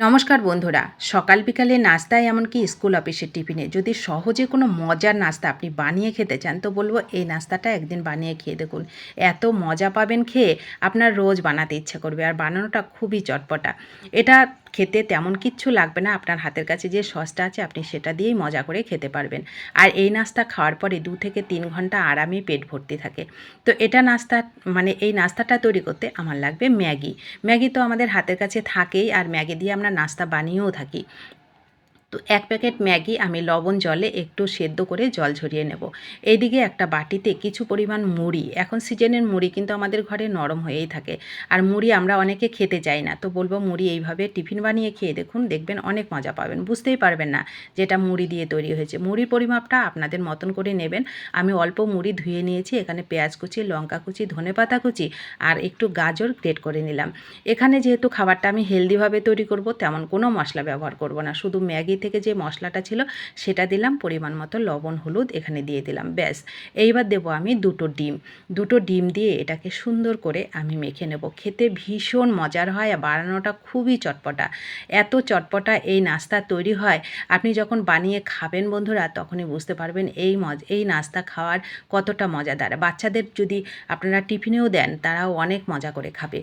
নমস্কার বন্ধুরা, সকাল বিকালে নাস্তায় এমনকি স্কুল অফিসের টিফিনে যদি সহজে কোনো মজার নাস্তা আপনি বানিয়ে খেতে চান, তো বলব এই নাস্তাটা একদিন বানিয়ে খেয়ে দেখুন। এত মজা পাবেন খেয়ে আপনার রোজ বানাতে ইচ্ছে করবে আর বানানোটা খুবই চটপটা। এটা খেতে তেমন কিচ্ছু লাগবে না, আপনার হাতের কাছে যে সসটা আছে আপনি সেটা দিয়েই মজা করে খেতে পারবেন। আর এই নাস্তা খাওয়ার পরে দু থেকে তিন ঘণ্টা আরামে পেট ভর্তি থাকে। তো এটা নাস্তা মানে এই নাস্তাটা তৈরি করতে আমার লাগবে ম্যাগি। ম্যাগি তো আমাদের হাতের কাছে থাকেই আর ম্যাগি দিয়ে আমরা নাস্তা বানিয়েও থাকি। তো এক প্যাকেট ম্যাগি আমি লবণ জলে একটু সেদ্ধ করে জল ঝরিয়ে নেব। এইদিকে একটা বাটিতে কিছু পরিমাণ মুড়ি। এখন সিজনের মুড়ি কিন্তু আমাদের ঘরে নরম হয়েই থাকে। আর মুড়ি আমরা অনেকে খেতে চাই না। তো বলব মুড়ি এইভাবে টিফিন বানিয়ে খেয়ে দেখুন, দেখবেন অনেক মজা পাবেন। বুঝতেই পারবেন না যেটা মুড়ি দিয়ে তৈরি হয়েছে। মুড়ির পরিমাপটা আপনাদের মতন করে নেবেন। আমি অল্প মুড়ি ধুয়ে নিয়েছি। এখানে পেঁয়াজ কুচি, লঙ্কা কুচি, ধনে পাতা কুচি আর একটু গাজর গ্রেট করে নিলাম। এখানে যেহেতু খাবারটা আমি হেলদিভাবে তৈরি করব, তেমন কোনো মশলা ব্যবহার করব না। শুধু ম্যাগি থেকে যে মশলাটা ছিল, সেটা দিলাম, পরিমাণ মতো লবণ, হলুদ এখানে দিয়ে দিলাম, ব্যাস। এইবার দেবো আমি দুটো ডিম। দুটো ডিম দিয়ে এটাকে সুন্দর করে আমি মেখে নেব। খেতে ভীষণ মজার হয় আর বানানোটা খুবই চটপটা। এত চটপটা এই নাস্তা তৈরি হয়, আপনি যখন বানিয়ে খাবেন বন্ধুরা, তখনই বুঝতে পারবেন এই মজ, এই নাস্তা খাওয়ার কতটা মজাদার। বাচ্চাদের যদি আপনারা টিফিনেও দেন, তারাও অনেক মজা করে খাবে।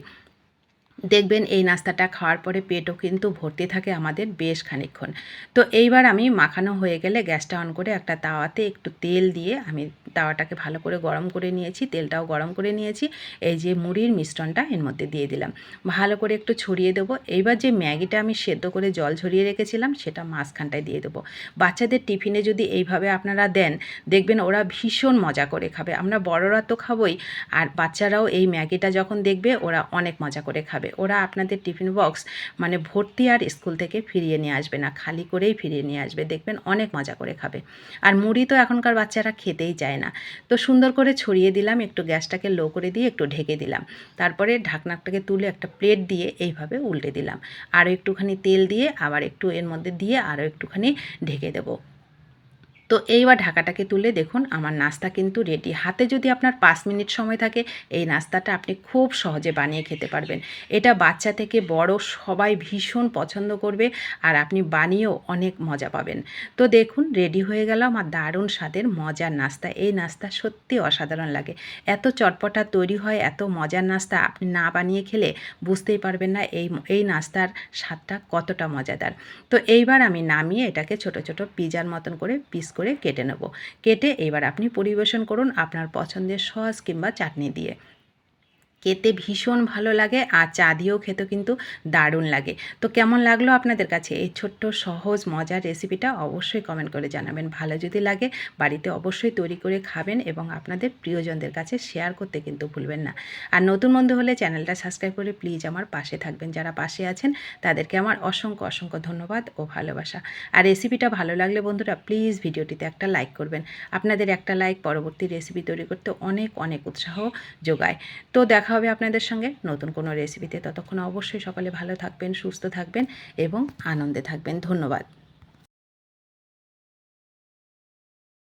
দেখবেন এই নাস্তাটা খাওয়ার পরে পেটও কিন্তু ভর্তি থাকে আমাদের বেশ খানিকক্ষণ। তো এইবার আমি মাখানো হয়ে গেলে গ্যাসটা অন করে একটা তাওয়াতে একটু তেল দিয়ে আমি তাওয়াটাকে ভালো করে গরম করে নিয়েছি, তেলটাও গরম করে নিয়েছি, এই যে মুড়ির মিশ্রণটা এর মধ্যে দিয়ে দিলাম। ভালো করে একটু ছড়িয়ে দেবো, এইবার যে ম্যাগিটা আমি সেদ্ধ করে জল ঝরিয়ে রেখেছিলাম সেটা মাঝখানটায় দিয়ে দেবো। বাচ্চাদের টিফিনে যদি এইভাবে আপনারা দেন, দেখবেন ওরা ভীষণ মজা করে খাবে। আমরা বড়রা তো খাবই, আর বাচ্চারাও এই ম্যাগিটা যখন দেখবে ওরা অনেক মজা করে খাবে। ওরা আপনাদের টিফিন বক্স মানে ভর্তি আর স্কুল থেকে ফিরিয়ে নিয়ে আসবে না, খালি করেই ফিরিয়ে নিয়ে আসবে। দেখবেন অনেক মজা করে খাবে। আর মুড়ি তো এখনকার বাচ্চারা খেতেই চায় না। তো সুন্দর করে ছড়িয়ে দিলাম, একটু গ্যাসটাকে লো করে দিয়ে একটু ঢেকে দিলাম। তারপরে ঢাকনাটাকে তুলে একটা প্লেট দিয়ে এইভাবে উল্টে দিলাম। আরও একটুখানি তেল দিয়ে, আবার একটু এর মধ্যে দিয়ে আরও একটুখানি ঢেকে দেবো। তো এইবার ঢাকাটাকে তুলে দেখুন, আমার নাস্তা কিন্তু রেডি হাতে যদি আপনার পাঁচ মিনিট সময় থাকে, এই নাস্তাটা আপনি খুব সহজে বানিয়ে খেতে পারবেন। এটা বাচ্চা থেকে বড় সবাই ভীষণ পছন্দ করবে আর আপনি বানিয়েও অনেক মজা পাবেন। তো দেখুন রেডি হয়ে গেল আমার দারুণ স্বাদের মজার নাস্তা। এই নাস্তা সত্যি অসাধারণ লাগে। এত চটপটা তৈরি হয়, এত মজার নাস্তা আপনি না বানিয়ে খেলে বুঝতেই পারবেন না এই এই নাস্তার স্বাদটা কতটা মজাদার। তো এইবার আমি নামিয়ে এটাকে ছোট ছোট পিজার মতন করে পিস করে কেটে নেব। কেটে এবার আপনি পরিবেশন করুন আপনার পছন্দের সস কিংবা চাটনি দিয়ে। খেতে ভীষণ ভালো লাগে আর চা দিয়েও খেতে কিন্তু দারুণ লাগে। তো কেমন লাগল আপনাদের কাছে? এই ছোট্ট, সহজ, মজার রেসিপিটা অবশ্যই কমেন্ট করে জানাবেন। ভালো যদি লাগে, বাড়িতে অবশ্যই তৈরি করে খাবেন এবং আপনাদের প্রিয়জনদের কাছে শেয়ার করতে কিন্তু ভুলবেন না। আর নতুন বন্ধু হলে চ্যানেলটা সাবস্ক্রাইব করে প্লিজ আমার পাশে থাকবেন। যারা পাশে আছেন, তাদেরকে আমার অসংখ্য অসংখ্য ধন্যবাদ ও ভালোবাসা। আর রেসিপিটা ভালো লাগলে বন্ধুরা প্লিজ ভিডিওটিতে একটা লাইক করবেন। আপনাদের একটা লাইক পরবর্তী রেসিপি তৈরি করতে অনেক অনেক উৎসাহ যোগায়। তো দেখা হবে আপনাদের সঙ্গে নতুন কোনো রেসিপিতে ততক্ষণ অবশ্যই সকালে ভালো থাকবেন, সুস্থ থাকবেন এবং আনন্দে থাকবেন। ধন্যবাদ।